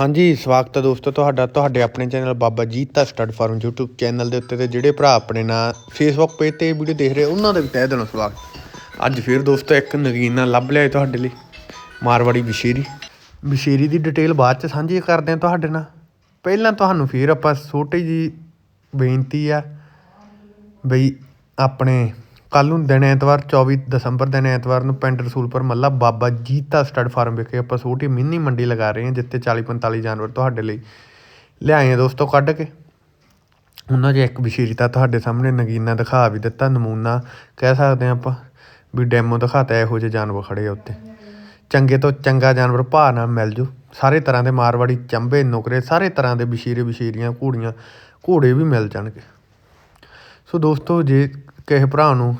ਹਾਂਜੀ, ਸਵਾਗਤ ਹੈ ਦੋਸਤੋ ਤੁਹਾਡਾ, ਤੁਹਾਡੇ ਆਪਣੇ ਚੈਨਲ ਬਾਬਾ ਜੀਤਾ ਦਾ ਸਟੱਡ ਫਾਰਮ YouTube ਚੈਨਲ ਦੇ ਉੱਤੇ ਤੇ ਜਿਹੜੇ ਭਰਾ ਆਪਣੇ ਨਾਲ Facebook ਪੇਜ ਤੇ ਵੀਡੀਓ ਦੇਖ ਰਹੇ ਉਹਨਾਂ ਦਾ ਵੀ ਤਹਿ ਦਿਲੋਂ ਸਵਾਗਤ। ਅੱਜ ਫਿਰ ਦੋਸਤੋ ਇੱਕ ਨਗੀਨਾ ਲੱਭ ਲਿਆ ਤੁਹਾਡੇ ਲਈ, ਮਾਰਵਾੜੀ ਬਸ਼ੀਰੀ ਬਸ਼ੀਰੀ ਦੀ ਡਿਟੇਲ ਬਾਅਦ ਚ ਸਾਂਝੀ ਕਰਦੇ ਹਾਂ ਤੁਹਾਡੇ ਨਾਲ। ਪਹਿਲਾਂ ਤੁਹਾਨੂੰ ਫਿਰ ਆਪਾਂ ਛੋਟੀ ਜੀ ਬੇਨਤੀ ਆ, ਬਈ ਆਪਣੇ ਕੱਲ ਨੂੰ ਦਿਨ ਐਤਵਾਰ 24 ਦਸੰਬਰ ਦਿਨ ਐਤਵਾਰ ਨੂੰ ਪਿੰਡ ਰਸੂਲਪੁਰ ਮੱਲਾ ਬਾਬਾ ਜੀਤਾ ਸਟੱਡ ਫਾਰਮ ਵਿਖੇ ਆਪਾਂ ਛੋਟੀ ਮਿੰਨੀ ਮੰਡੀ ਲਗਾ ਰਹੇ ਹਾਂ, ਜਿੱਥੇ 40 45 ਜਾਨਵਰ ਤੁਹਾਡੇ ਲਈ ਲਿਆਏ ਆ ਦੋਸਤੋ ਕੱਢ ਕੇ। ਉਹਨਾਂ 'ਚ ਇੱਕ ਬਸ਼ੀਰੀ ਤੁਹਾਡੇ ਸਾਹਮਣੇ ਨਗੀਨਾ ਦਿਖਾ ਵੀ ਦਿੱਤਾ, ਨਮੂਨਾ ਕਹਿ ਸਕਦੇ ਹਾਂ ਆਪਾਂ ਵੀ ਡੈਮੋ ਦਿਖਾਤਾ, ਇਹੋ ਜਿਹੇ ਜਾਨਵਰ ਖੜੇ ਆ ਉੱਤੇ ਚੰਗੇ ਤੋਂ ਚੰਗਾ ਜਾਨਵਰ ਭਾਅ ਨਾਲ ਮਿਲ ਜੂ। ਸਾਰੇ ਤਰ੍ਹਾਂ ਦੇ ਮਾਰਵਾੜੀ ਚੰਬੇ, ਨੁਕਰੇ, ਸਾਰੇ ਤਰ੍ਹਾਂ ਦੇ ਬਸ਼ੀਰੇ ਬਸ਼ੀਰੀਆਂ ਘੋੜੀਆਂ, ਘੋੜੇ ਵੀ ਮਿਲ ਜਾਣਗੇ। ਸੋ ਦੋਸਤੋ ਜੇ ਕਿਸੇ ਭਰਾ ਨੂੰ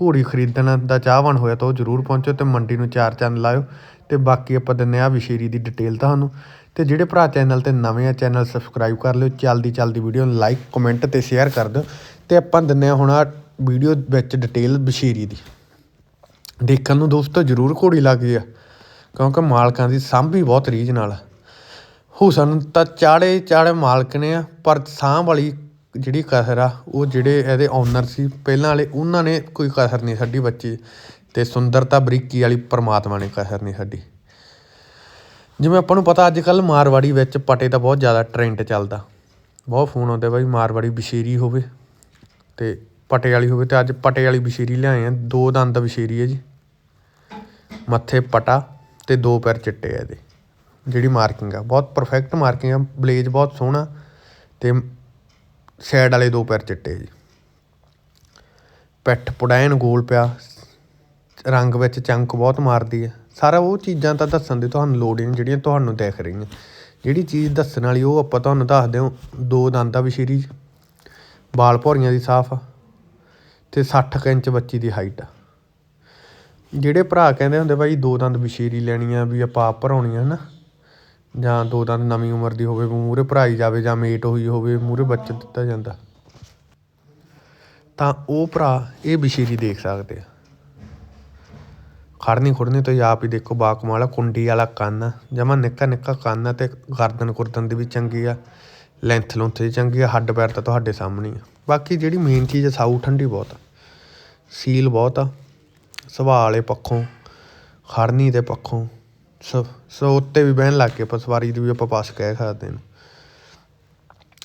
ਘੋੜੀ ਖਰੀਦਣ ਦਾ ਚਾਹਵਾਨ ਹੋਇਆ ਤਾਂ ਉਹ ਜ਼ਰੂਰ ਪਹੁੰਚੋ ਅਤੇ ਮੰਡੀ ਨੂੰ ਚਾਰ ਚੰਨ ਲਾਇਓ। ਅਤੇ ਬਾਕੀ ਆਪਾਂ ਦਿੰਦੇ ਹਾਂ ਵਿਸ਼ੇਰੀ ਦੀ ਡਿਟੇਲ ਤੁਹਾਨੂੰ। ਅਤੇ ਜਿਹੜੇ ਭਰਾ ਚੈਨਲ ਤੇ ਨਵੇਂ ਆ ਚੈਨਲ ਸਬਸਕ੍ਰਾਈਬ ਕਰ ਲਿਓ। ਚੱਲਦੀ ਚੱਲਦੀ ਵੀਡੀਓ ਨੂੰ ਲਾਈਕ ਕਮੈਂਟ ਅਤੇ ਸ਼ੇਅਰ ਕਰ ਦਿਓ। ਅਤੇ ਆਪਾਂ ਦਿੰਦੇ ਹਾਂ ਹੁਣ ਆ ਵੀਡੀਓ ਵਿੱਚ ਡਿਟੇਲ ਵਿਸ਼ੇਰੀ ਦੀ। ਦੇਖਣ ਨੂੰ ਦੋਸਤੋ ਜ਼ਰੂਰ ਘੋੜੀ ਲੱਗੀ ਆ, ਕਿਉਂਕਿ ਮਾਲਕਾਂ ਦੀ ਸਾਂਭੀ ਬਹੁਤ ਰੀਝ ਨਾਲ ਹੁਸਨ ਤਾਂ ਚਾੜੇ ਚਾੜੇ ਮਾਲਕ ਨੇ ਆ, ਪਰ ਸਾਂਭ ਵਾਲੀ ਜਿਹੜੀ ਕਸਰ ਆ, ਉਹ ਜਿਹੜੇ ਇਹਦੇ ਓਨਰ ਸੀ, ਪਹਿਲਾਂ ਵਾਲੇ ਉਹਨਾਂ ਨੇ ਕੋਈ ਕਸਰ ਨਹੀਂ ਛੱਡੀ ਬੱਚੀ। ਅਤੇ ਸੁੰਦਰਤਾ ਬਰੀਕੀ ਵਾਲੀ ਪਰਮਾਤਮਾ ਨੇ ਕਸਰ ਨਹੀਂ ਛੱਡੀ। ਜਿਵੇਂ ਆਪਾਂ ਨੂੰ ਪਤਾ ਅੱਜ ਕੱਲ੍ਹ ਮਾਰਵਾੜੀ ਵਿੱਚ ਪਟੇ ਦਾ ਬਹੁਤ ਜ਼ਿਆਦਾ ਟ੍ਰੈਂਡ ਚੱਲਦਾ। ਬਹੁਤ ਫੋਨ ਆਉਂਦੇ ਬਾਈ, ਮਾਰਵਾੜੀ ਬਸ਼ੀਰੀ ਹੋਵੇ ਅਤੇ ਪਟੇ ਵਾਲੀ ਹੋਵੇ, ਤੇ ਅੱਜ ਪਟੇ ਵਾਲੀ ਬਸ਼ੀਰੀ ਲਿਆਏ ਆ, ਦੋ ਦੰਦ ਬਸ਼ੀਰੀ ਹੈ ਜੀ। ਮੱਥੇ ਪਟਾ ਅਤੇ ਦੋ ਪੈਰ ਚਿੱਟੇ ਆ ਇਹਦੇ। ਜਿਹੜੀ ਮਾਰਕਿੰਗ ਆ, ਬਹੁਤ ਪਰਫੈਕਟ ਮਾਰਕਿੰਗ ਆ ਬਲੇਜ ਬਹੁਤ ਸੋਹਣਾ ਅਤੇ ਸਾਈਡ ਵਾਲੇ ਦੋ ਪੈਰ ਚਿੱਟੇ ਜੀ। ਪਿੱਠ ਪੁੜੈਨ ਗੋਲ ਪਿਆ। ਰੰਗ ਵਿੱਚ ਚੰਕ ਬਹੁਤ ਮਾਰਦੀ ਹੈ। ਸਾਰਾ ਉਹ ਚੀਜ਼ਾਂ ਤਾਂ ਦੱਸਣ ਦੀ ਤੁਹਾਨੂੰ ਲੋੜ ਹੀ ਨਹੀਂ, ਜਿਹੜੀਆਂ ਤੁਹਾਨੂੰ ਦਿਖ ਰਹੀਆਂ। ਜਿਹੜੀ ਚੀਜ਼ ਦੱਸਣ ਵਾਲੀ ਉਹ ਆਪਾਂ ਤੁਹਾਨੂੰ ਦੱਸ ਦਿਓ। ਦੋ ਦੰਦਾਂ ਵਿਸ਼ੇਰੀ। ਬਾਲ ਭੌਰੀਆਂ ਦੀ ਸਾਫ਼ ਆ ਤੇ 60 ਕੁ ਇੰਚ ਬੱਚੀ ਦੀ ਹਾਈਟ ਆ। ਜਿਹੜੇ ਭਰਾ ਕਹਿੰਦੇ ਹੁੰਦੇ ਬਾਈ ਦੋ ਦੰਦ ਬਸ਼ੀਰੀ ਲੈਣੀ ਆ ਵੀ ਆਪਾਂ ਆਪ ਭਰਾਉਣੀ ਆ ਹਨਾ? ਜਾਂ ਦੋ ਦੰਦ ਨਵੀਂ ਉਮਰ ਦੀ ਹੋਵੇ, ਮੂਹਰੇ ਭਰਾਈ ਜਾਵੇ ਜਾਂ ਮੇਟ ਹੋਈ ਹੋਵੇ, ਮੂਹਰੇ ਬੱਚਾ ਦਿੱਤਾ ਜਾਂਦਾ। ਤਾਂ ਉਹ ਭਰਾ ਇਹ ਵਿਸ਼ੇ ਨਹੀਂ ਦੇਖ ਸਕਦੇ। ਆ ਖੜਨੀ ਖੁੜਨੀ ਤੋਂ ਆਪ ਹੀ ਦੇਖੋ, ਬਾਕਮਾਲਾ ਕੁੰਡੀ ਵਾਲਾ ਕੰਨ ਜਮਾ ਨਿੱਕਾ ਨਿੱਕਾ ਕੰਨ ਆ ਤੇ ਗਰਦਨ ਕੁਰਦਨ ਦੀ ਵੀ ਚੰਗੀ ਆ ਲੈਂਥ ਲੁੰਥ ਦੀ ਚੰਗੀ ਆ, ਹੱਡ ਪੈਰ ਤਾਂ ਤੁਹਾਡੇ ਸਾਹਮਣੇ ਆ। ਬਾਕੀ ਜਿਹੜੀ ਮੇਨ ਚੀਜ਼ ਆ, ਸਾਊ ਠੰਡੀ ਬਹੁਤ ਆ। ਸੀਲ ਬਹੁਤ ਆ ਸੁਭਾਅ ਵਾਲੇ ਪੱਖੋਂ ਖੜਨੀ ਦੇ ਪੱਖੋਂ। ਸ, ਸੋ ਉੱਤੇ ਵੀ ਬਹਿਣ ਲੱਗ ਗਏ, ਆਪਾਂ ਸਵਾਰੀ ਦੀ ਵੀ ਆਪਾਂ ਬੱਸ ਕਹਿ ਸਕਦੇ ਨੇ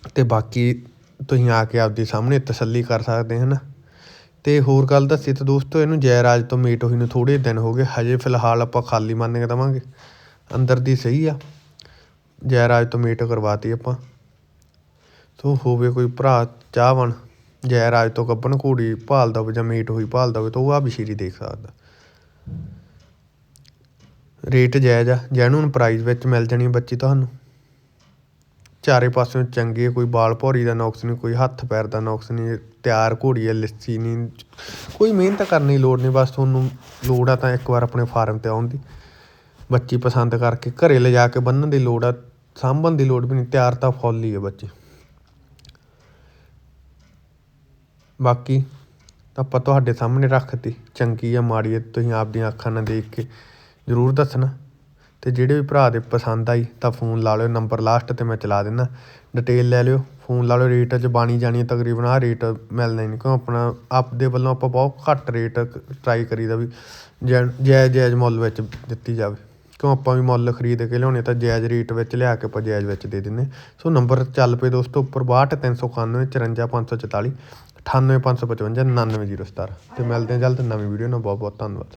ਅਤੇ ਬਾਕੀ ਤੁਸੀਂ ਆ ਕੇ ਆਪਦੀ ਸਾਹਮਣੇ ਤਸੱਲੀ ਕਰ ਸਕਦੇ ਹੈ ਨਾ। ਅਤੇ ਹੋਰ ਗੱਲ ਦੱਸੀ ਤਾਂ ਦੋਸਤੋ, ਇਹਨੂੰ ਜੈਰਾਜ ਤੋਂ ਮੀਟ ਹੋਈ ਨੂੰ ਥੋੜ੍ਹੇ ਦਿਨ ਹੋ ਗਏ, ਹਜੇ ਫਿਲਹਾਲ ਆਪਾਂ ਖਾਲੀ ਮੰਨ ਕੇ ਦਵਾਂਗੇ। ਅੰਦਰ ਦੀ ਸਹੀ ਆ। ਜੈਰਾਜ ਤੋਂ ਮੀਟ ਕਰਵਾਤੀ ਆਪਾਂ। ਸੋ ਹੋਵੇ ਕੋਈ ਭਰਾ ਚਾਹਵਣ, ਜੈਰਾਜ ਤੋਂ ਗੱਬਣ ਘੋੜੀ ਭਾਲਦਾ ਹੋਵੇ ਜਾਂ ਮੀਟ ਹੋਈ ਭਾਲਦਾ ਹੋਵੇ ਤਾਂ ਉਹ ਆ ਬਸ਼ੀਰੀ ਦੇਖ ਸਕਦਾ। ਰੇਟ ਜਾਇਜ਼ ਆ ਜੈਨੂਨ ਪ੍ਰਾਈਜ਼ ਵਿੱਚ ਮਿਲ ਜਾਣੀ ਬੱਚੀ ਤੁਹਾਨੂੰ। ਚਾਰੇ ਪਾਸਿਓਂ ਚੰਗੀ ਕੋਈ ਬਾਲ ਭੌਰੀ ਦਾ ਨੁਕਸ ਨਹੀਂ, ਕੋਈ ਹੱਥ ਪੈਰ ਦਾ ਨੁਕਸ ਨਹੀਂ, ਤਿਆਰ ਘੋੜੀ ਹੈ ਲਿੱਸੀ ਨਹੀਂ, ਕੋਈ ਮਿਹਨਤ ਕਰਨ ਦੀ ਲੋੜ ਨਹੀਂ, ਬਸ ਤੁਹਾਨੂੰ ਲੋੜ ਆ ਤਾਂ ਇੱਕ ਵਾਰ ਆਪਣੇ ਫਾਰਮ ਤੇ ਆਉਣ ਦੀ। ਬੱਚੀ ਪਸੰਦ ਕਰਕੇ ਘਰੇ ਲਿਜਾ ਕੇ ਬੰਨਣ ਦੀ ਲੋੜ ਆ, ਸਾਂਭਣ ਦੀ ਲੋੜ ਵੀ ਨਹੀਂ, ਤਿਆਰ ਤਾਂ ਫੁੱਲ ਹੀ ਹੈ ਬੱਚੇ। ਬਾਕੀ ਤਾਂ ਆਪਾਂ ਤੁਹਾਡੇ ਸਾਹਮਣੇ ਰੱਖਤੀ, ਚੰਗੀ ਆ, ਮਾੜੀ ਆ, ਤੁਸੀਂ ਆਪਦੀਆਂ ਅੱਖਾਂ ਨਾਲ ਦੇਖ ਕੇ ਜ਼ਰੂਰ ਦੱਸਣਾ। ਅਤੇ ਜਿਹੜੇ ਵੀ ਭਰਾ ਦੇ ਪਸੰਦ ਆਈ ਤਾਂ ਫੋਨ ਲਾ ਲਿਓ, ਨੰਬਰ ਲਾਸਟ ਤੇ ਮੈਂ ਚਲਾ ਦਿੰਦਾ। ਡਿਟੇਲ ਲੈ ਲਿਓ, ਫੋਨ ਲਾ ਲਿਓ ਰੇਟ 'ਚ ਬਾਣੀ ਜਾਣੀ ਤਕਰੀਬਨ, ਆਹ ਰੇਟ ਮਿਲਣਾ ਹੀ ਨਹੀਂ ਕਿਉਂ? ਆਪਣਾ ਆਪਦੇ ਵੱਲੋਂ ਆਪਾਂ ਬਹੁਤ ਘੱਟ ਰੇਟ ਟਰਾਈ ਕਰੀਦਾ ਵੀ ਜੈ ਜਾਇਜ਼ ਜਾਇਜ਼ ਮੁੱਲ ਵਿੱਚ ਦਿੱਤੀ ਜਾਵੇ। ਕਿਉਂ? ਆਪਾਂ ਵੀ ਮੁੱਲ ਖਰੀਦ ਕੇ ਲਿਆਉਣੇ ਤਾਂ ਜਾਇਜ਼ ਰੇਟ ਵਿੱਚ ਲਿਆ ਕੇ ਆਪਾਂ ਜਾਇਜ਼ ਵਿੱਚ ਦੇ ਦਿੰਦੇ ਸੋ ਨੰਬਰ ਚੱਲ ਪਏ ਦੋਸਤੋ, ਉੱਪਰ 62391 54544 98555 99017 ਤੇ ਮਿਲਦੇ ਹਾਂ ਜਲਦ ਨਵੀਂ ਵੀਡੀਓ ਨਾਲ। ਬਹੁਤ ਬਹੁਤ ਧੰਨਵਾਦ।